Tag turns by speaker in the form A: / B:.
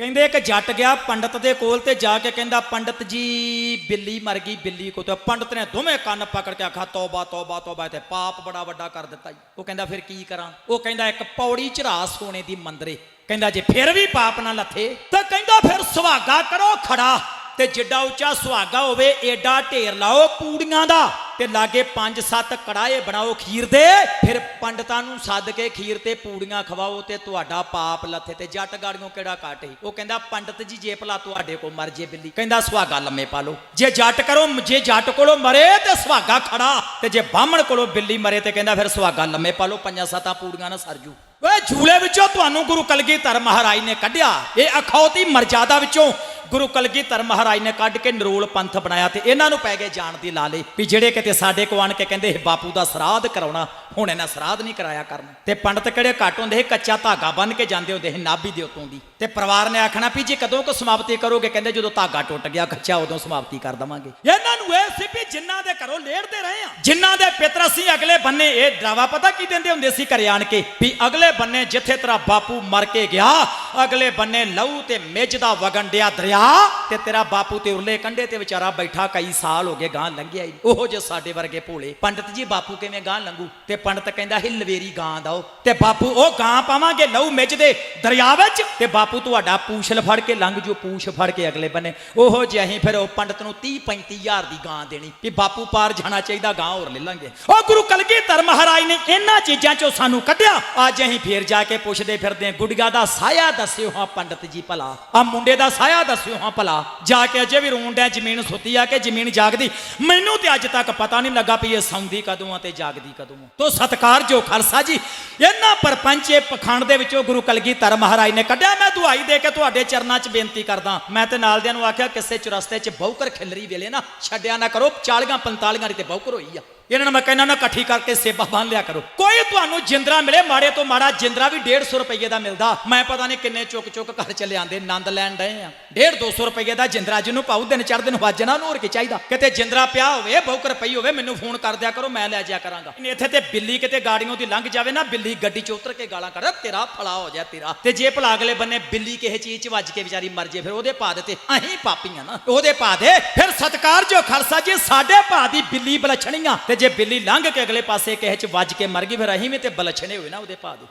A: ਕਹਿੰਦੇ ਇੱਕ ਜੱਟ ਗਿਆ ਪੰਡਤ ਦੇ ਕੋਲ ਤੇ ਜਾ ਕੇ ਕਹਿੰਦਾ, ਪੰਡਤ ਜੀ, ਬਿੱਲੀ ਮਰ ਗਈ, ਬਿੱਲੀ ਕੋ ਤੇ ਪੰਡਤ ਨੇ ਦੋਵੇਂ ਕੰਨ ਪਕੜ ਕੇ ਆਖਾ ਤੋਬਾ ਤੋਬਾ ਤੋਬਾ ਤੇ ਪਾਪ ਬੜਾ ਵੱਡਾ ਕਰ ਦਿੱਤਾ ਜੀ। ਉਹ ਕਹਿੰਦਾ, ਫਿਰ ਕੀ ਕਰਾਂ? ਉਹ ਕਹਿੰਦਾ, ਇੱਕ ਪੌੜੀ ਚੜਾ ਸੋਨੇ ਦੀ ਮੰਦਰੇ। ਕਹਿੰਦਾ, ਜੇ ਫਿਰ ਵੀ ਪਾਪ ਨਾ ਲੱਥੇ, ਤਾਂ ਕਹਿੰਦਾ, ਫਿਰ ਸੁਹਾਗਾ ਕਰੋ ਖੜਾ ਤੇ ਜਿੱਡਾ ਉੱਚਾ ਸੁਹਾਗਾ ਹੋਵੇ, ਏਡਾ ਢੇਰ ਲਾਓ ਪੂੜੀਆਂ ਦਾ। ਤੇ ਲਾਗੇ 5-7 ਕੜਾਏ ਬਣਾਓ ਖੀਰ ਦੇ, ਫਿਰ ਪੰਡਤਾਂ ਨੂੰ ਸੱਦ ਕੇ ਖੀਰ ਤੇ ਪੂੜੀਆਂ ਖਵਾਓ ਤੇ ਤੁਹਾਡਾ ਪਾਪ ਲੱਥੇ ਤੇ ਜੱਟ ਗਾੜੀਆਂ ਕਿਹੜਾ ਕਾਟੇ? ਉਹ ਕਹਿੰਦਾ, ਪੰਡਤ ਜੀ, ਜੇ ਭਲਾ ਤੁਹਾਡੇ ਕੋ ਮਰ ਜੇ ਬਿੱਲੀ। ਕਹਿੰਦਾ, ਸੁਹਾਗਾ ਲੰਮੇ ਪਾ ਲਓ ਜੇ ਜੱਟ ਕਰੋ, ਜੇ ਜੱਟ ਕੋਲੋਂ ਮਰੇ ਤੇ ਸੁਹਾਗਾ ਖੜਾ। ਤੇ ਜੇ ਬਾਹਮਣ ਕੋਲੋਂ ਬਿੱਲੀ ਮਰੇ ਤੇ ਕਹਿੰਦਾ, ਫਿਰ ਸੁਹਾਗਾ ਲੰਮੇ ਪਾ ਲਓ ਪੰਜਾਂ ਸੱਤਾਂ ਪੂੜੀਆਂ ਨਾ ਸਰਜੂ ਓਏ ਝੂਲੇ ਵਿੱਚੋਂ ਤੁਹਾਨੂੰ ਗੁਰੂ ਕਲਗੀਧਰ ਮਹਾਰਾਜ ਨੇ ਕੱਢਿਆ। ਇਹ ਅਖੌਤੀ ਮਰਜ਼ਾਦਾ ਵਿੱਚੋਂ ਗੁਰੂ ਕਲਗੀਧਰ ਮਹਾਰਾਜ ਨੇ ਕੱਢ ਕੇ ਨਰੋਲ ਪੰਥ ਬਣਾਇਆ ਤੇ ਇਹਨਾਂ ਨੂੰ ਪੈ ਗਏ ਜਾਣ ਦੀ ਲਾਲੇ ਵੀ ਜਿਹੜੇ ਕਿਤੇ ਸਾਡੇ ਕੋ ਆਣ ਕੇ ਕਹਿੰਦੇ ਇਹ ਬਾਪੂ ਦਾ ਸਰਾਧ ਕਰਾਉਣਾ, ਹੁਣ ਇਹਨਾਂ ਸਰਾਧ ਨਹੀਂ ਕਰਾਇਆ ਕਰਨ। ਤੇ ਪੰਡਤ ਕਿਹੜੇ ਘੱਟ ਹੁੰਦੇ ਸੀ, ਕੱਚਾ ਧਾਗਾ ਬੰਨ ਕੇ ਜਾਂਦੇ ਹੁੰਦੇ ਸੀ, ਨਾਭੀ ਦੇ ਉਤੋਂ ਦੀ। ਤੇ ਪਰਿਵਾਰ ਨੇ ਆਖਣਾ ਵੀ ਜੀ ਕਦੋਂ ਕੋ ਸਮਾਪਤੀ ਕਰੋਗੇ ਕਹਿੰਦੇ ਜਦੋਂ ਧਾਗਾ ਟੁੱਟ ਗਿਆ ਕੱਚਾ ਉਦੋਂ ਸਮਾਪਤੀ ਕਰ ਦਵਾਂਗੇ। ਇਹਨਾਂ ਨੂੰ ਇਹ ਸੀ ਵੀ ਜਿਨ੍ਹਾਂ ਦੇ ਘਰੋਂ ਲੇੜਦੇ ਰਹੇ ਆ ਜਿਨ੍ਹਾਂ ਦੇ ਪਿੱਤਰ ਅਸੀਂ ਅਗਲੇ ਬੰਨੇ ਇਹ ਡਰਾਵਾ ਪਤਾ ਕੀ ਦਿੰਦੇ ਹੁੰਦੇ ਸੀ ਘਰੇ ਆਣ ਕੇ? ਵੀ ਅਗਲੇ ਬੰਨੇ ਜਿੱਥੇ ਤੇਰਾ ਬਾਪੂ ਮਰ ਕੇ ਗਿਆ ਅਗਲੇ ਬੰਨੇ ਲਹੂ ਤੇ ਮਿੱਝ ਦਾ ਵਗਣ ਡਿਆ ਦਰਿਆ ਤੇ ਤੇਰਾ ਬਾਪੂ ਤੇ ਉਰਲੇ ਕੰਢੇ ਤੇ ਵਿਚਾਰਾ ਬੈਠਾ ਕਈ ਸਾਲ ਹੋ ਗਏ ਗਾਂ ਲੰਘਿਆ ਹੀ। ਉਹੋ ਜੇ ਸਾਡੇ ਵਰਗੇ ਭੋਲੇ। ਪੰਡਤ ਜੀ ਬਾਪੂ ਕਿਵੇਂ ਗਾਂ ਲੰਘੂ? ਤੇ ਪੰਡਤ ਕਹਿੰਦਾ ਹੀ ਲਵੇਰੀ ਗਾਂ ਦਓ ਤੇ ਬਾਪੂ ਉਹ ਗਾਂ ਪਾਵਾਂਗੇ ਲਹੂ ਮਿੱਝ ਦੇ ਦਰਿਆ ਵਿੱਚ ਤੇ ਬਾਪੂ ਤੁਹਾਡਾ ਪੂਛਲ ਫੜ ਕੇ ਲੰਘ ਜੋ ਪੂਛ ਫੜ ਕੇ ਅਗਲੇ ਬੰਨੇ। ਉਹੋ ਜੇ ਫਿਰ ਉਹ ਪੰਡਤ ਨੂੰ 30 35000 ਦੀ ਗਾਂ ਦੇਣੀ ਵੀ ਬਾਪੂ ਪਾਰ ਜਾਣਾ ਚਾਹੀਦਾ, ਗਾਂ ਹੋਰ ਲੈ ਲਾਂਗੇ। ਉਹ ਗੁਰੂ ਕਲਗੀਧਰ ਮਹਾਰਾਜ ਨੇ ਇਹਨਾਂ ਚੀਜ਼ਾਂ ਚੋਂ ਸਾਨੂੰ ਕੱਢਿਆ। ਅੱਜ ਅਸੀਂ ਫੇਰ ਜਾ ਕੇ ਪੁੱਛਦੇ ਫਿਰਦੇ ਹਾਂ ਦਾ ਸਾਇਆ ਦੱਸਿਓ ਹਾਂ ਪੰਡਤ ਜੀ ਭਲਾ। ਆ ਮੁੰਡੇ ਦਾ ਸਾਇਆ ਦੱਸਿਓ ਹਾਂ ਭਲਾ। ਜਾ ਕੇ ਅਜੇ ਵੀ ਰੋਣ ਡਿਆ ਜ਼ਮੀਨ ਸੁੱਤੀ ਆ ਕੇ ਜ਼ਮੀਨ ਜਾਗਦੀ। ਮੈਨੂੰ ਤੇ ਅੱਜ ਤੱਕ ਪਤਾ ਨਹੀਂ ਲੱਗਾ ਵੀ ਇਹ ਸੌਂਦੀ ਕਦੋਂ ਆ ਤੇ ਜਾਗਦੀ ਕਦੋਂ ਆ। ਤੋ ਸਤਕਾਰ ਜੋ ਖਾਲਸਾ ਜੀ, ਇਹਨਾਂ ਪਰਪੰਚੇ ਪਖੰਡ ਦੇ ਵਿੱਚੋਂ ਗੁਰੂ ਕਲਗੀਧਰ ਮਹਾਰਾਜ ਨੇ ਕੱਢਿਆ। ਮੈਂ ਦੁਹਾਈ ਦੇ ਕੇ ਤੁਹਾਡੇ ਚਰਨਾਂ 'ਚ ਬੇਨਤੀ ਕਰਦਾ। ਮੈਂ ਤੇ ਨਾਲਦਿਆਂ ਨੂੰ ਆਖਿਆ, ਕਿਸੇ ਚੁਰਸਤੇ 'ਚ ਬੌਕਰ ਖਿਲਰੀ ਵੇਲੇ ਨਾ ਛੱਡਿਆ ਨਾ ਕਰੋ। 40 45 ਦੀ ਤੇ ਬੌਕਰ ਹੋਈ ਆ। ਇਹਨਾਂ ਨੂੰ ਮੈਂ ਕਹਿੰਦਾ ਨਾ ਇਕੱਠੀ ਕਰਕੇ ਸੇਵਾ ਬੰਨ ਲਿਆ ਕਰੋ। ਕੋਈ ਤੁਹਾਨੂੰ ਜਿੰਦਰਾ ਮਿਲੇ, ਮਾੜੇ ਤੋਂ ਮਾੜਾ ਜਿੰਦਰਾ ਵੀ 150 ਰੁਪਏ ਦਾ ਮਿਲਦਾ। ਮੈਂ ਪਤਾ ਨਹੀਂ ਕਿੰਨੇ ਚੁੱਕ ਚੁੱਕ ਘਰ ਚ ਲਿਆਂਦੇ ਆਨੰਦ ਲੈਣ ਡਏ ਆ। 1.5 200 ਰੁਪਏ ਦਾ ਜਿੰਦਰਾ ਜਿਹਨੂੰ ਪਾਉ ਦਿਨ ਚੜ ਦਿਨ ਵੱਜਣਾ ਨੂੰ ਹੋਰ ਕੀ ਚਾਹੀਦਾ? ਕਿਤੇ ਜਿੰਦਰਾ ਪਿਆ ਹੋਵੇ ਬੌਕਰ ਪਈ ਹੋਵੇ, ਮੈਨੂੰ ਫੋਨ ਕਰ ਦਿਆ ਕਰੋ, ਮੈਂ ਲੈ ਜਾਇਆ ਕਰਾਂਗਾ। ਇੱਥੇ ਤੇ ਬਿੱਲੀ ਕਿਤੇ ਗਾੜੀਆਂ ਦੀ ਲੰਘ ਜਾਵੇ ਨਾ, ਬਿੱਲੀ ਗੱਡੀ 'ਚ ਉਤਰ ਕੇ ਗਾਲਾਂ ਕੱਢ, ਤੇਰਾ ਫਲਾ ਹੋ ਜਾ ਤੇਰਾ। ਤੇ ਜੇ ਭਲਾ ਅਗਲੇ ਬੰਨੇ ਬਿੱਲੀ ਕਿਸੇ ਚੀਜ਼ 'ਚ ਵੱਜ ਕੇ ਵਿਚਾਰੀ ਮਰ ਜੇ, ਫਿਰ ਉਹਦੇ ਪਾ ਦੇ ਤੇ ਅਹੀਂ ਪਾਪੀਆਂ ਨਾ। ਉਹਦੇ ਪਾ ਦੇ, ਫਿਰ ਸਤਕਾਰ ਜੋ ਖਾਲਸਾ ਜੀ, ਸਾਡੇ ਭਾ ਦੀ ਬਿੱਲੀ ਬਲਛਣੀਆਂ। ਤੇ ਜੇ ਬਿੱਲੀ ਲੰਘ ਕੇ ਅਗਲੇ ਪਾਸੇ ਕਿਸੇ 'ਚ ਵੱਜ ਕੇ ਮਰ ਗਈ, ਫਿਰ ਅਹੀਂ ਵੀ ਤੇ ਬਲਛਣੇ ਹੋਏ ਨਾ ਉਹਦੇ ਪਾ ਦੇ।